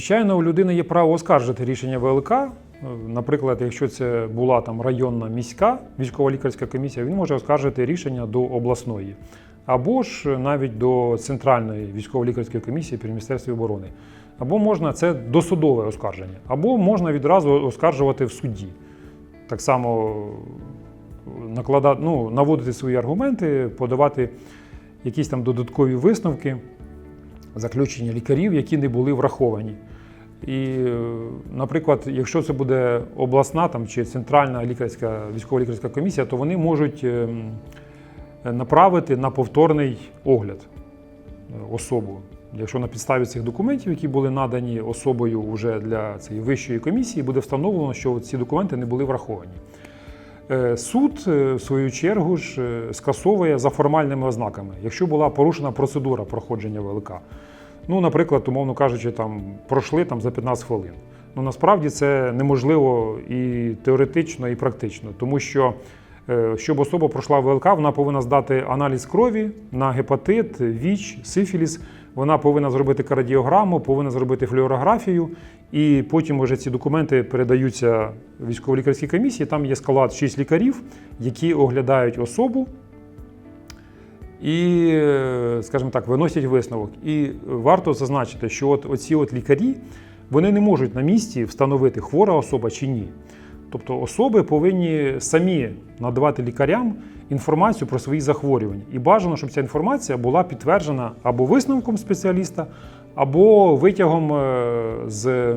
Звичайно, у людини є право оскаржити рішення ВЛК. Е, Наприклад, якщо це була там районна міська військово-лікарська комісія, він може оскаржити рішення до обласної або ж навіть до центральної військово-лікарської комісії при Міністерстві оборони. Або можна це досудове оскарження, або можна відразу оскаржувати в суді. Так само накладати, ну, наводити свої аргументи, подавати якісь там додаткові висновки, заключення лікарів, які не були враховані. І, е, наприклад, якщо це буде обласна там, чи центральна лікарська військово-лікарська комісія, то вони можуть ем, направити на повторний огляд е, особу. Якщо на підставі цих документів, які були надані особою вже для цієї вищої комісії, буде встановлено, що ці документи не були враховані. Е, Суд, е, в свою чергу, ж е, скасовує за формальними ознаками, якщо була порушена процедура проходження ВЛК. Ну, наприклад, умовно кажучи, там пройшли там за 15 хвилин. Ну насправді це неможливо і теоретично, і практично, тому що щоб особа пройшла ВЛК, вона повинна здати аналіз крові на гепатит, ВІЧ, сифіліс. Вона повинна зробити кардіограму, повинна зробити флюорографію, і потім вже ці документи передаються військово-лікарській комісії. Там є склад 6 лікарів, які оглядають особу і, е, скажімо так, виносять висновок. І варто зазначити, що от оці от лікарі вони не можуть на місці встановити хвора особа чи ні. Тобто особи повинні самі надавати лікарям інформацію про свої захворювання. І бажано, щоб ця інформація була підтверджена або висновком спеціаліста, або витягом е, з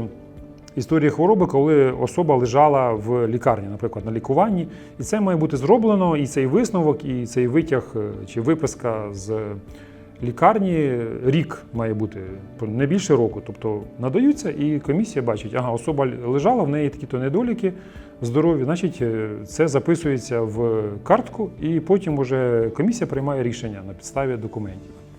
історії хвороби, коли особа лежала в лікарні, наприклад, на лікуванні. І це має бути зроблено, і цей висновок, і цей витяг е, чи виписка з лікарні рік має бути не більше року. Тобто надаються, і комісія бачить, ага, особа лежала, в неї такі-то недоліки здоров'я, значить, е, це записується в картку, і потім уже комісія приймає рішення на підставі документів.